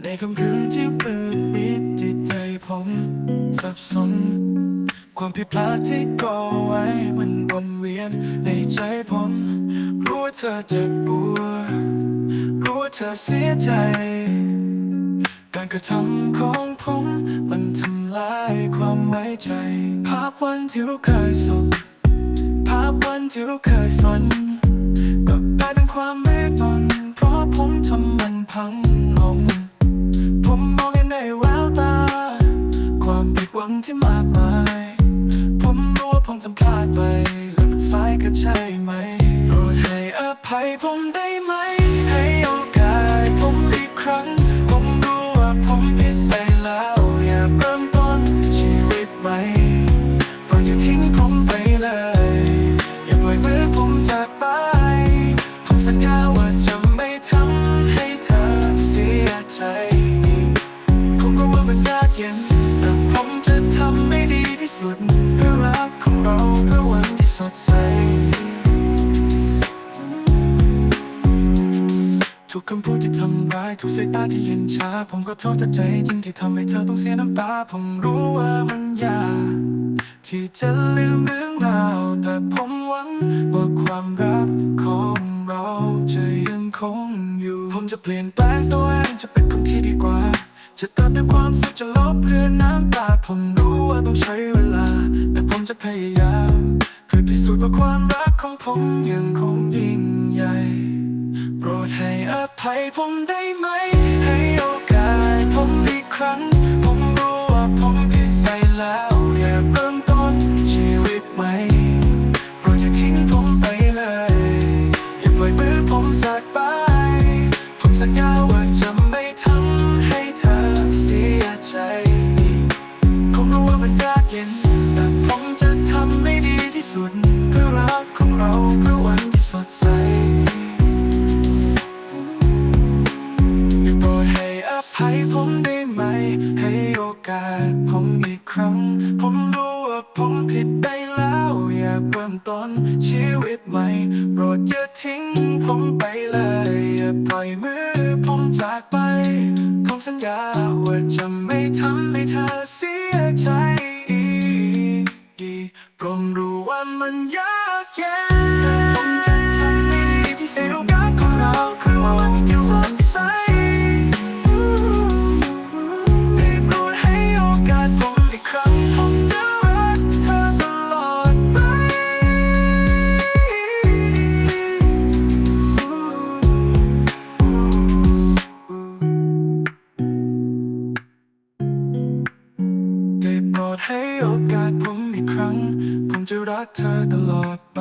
ในคำคืนที่มืดมิดจิตใจผมสับสน ความผิดพลาดที่ก่อไว้มันวนเวียนในใจผม รู้ว่าเธอเจ็บปวดรู้ว่าเธอเสียใจ การกระทำของผม มันทำลายความไว้ใจ ภาพวันที่เราเคยสุขภาพวันที่เราเคยฝันกลับกลายเป็นความมืดมนเพราะผมทำมันพังลง ที่มากมาย ผมรู้ว่าผมทำพลาดไป และมันสายก็ใช่ไหมโปรดให้อภัยผมได้ไหม ผมจะทำให้ดีที่สุด เพื่อรักของเราเพื่อวันที่สดใส ทุกคำพูดที่ทำร้าย ทุกสายตาที่เย็นชา ผมก็โทษจากใจจริงที่ทำให้เธอต้องเสียน้ำตา ผมรู้ว่ามันยากที่จะลืมเรื่องราว แต่ผมหวังว่าความรักของเราจะยังคงอยู่ ผมจะเปลี่ยนแปลงตัวเองจะเป็นคนที่ดีกว่า จะเติมเต็มความสุขจะลบเลือนน้ำตา ผมรู้ว่าต้องใช้เวลา แต่ผมจะพยายามเพื่อพิสูจน์ว่าความรักของผมยังคงยิ่งใหญ่ โปรดให้อภัยผมได้ไหม ให้โอกาสผมอีกครั้ง สุดเพื่อรักของเราเพื่อวันที่สดใสได้โปรดให้อภัยผมได้ไหม ให้โอกาสผมอีกครั้ง ผมรู้ว่าผมผิดไปแล้ว อยากเริ่มต้นชีวิตใหม่ โปรดอย่าทิ้งผมไปเลย อย่าปล่อยมือผมจากไป ผมสัญญาว่าจะไม่ทำให้เธอเสียใจ ว่ามันยากเย็นแต่ ดให้โอกาสผมอีกครั้ง ผมจะรักเธอตลอดไป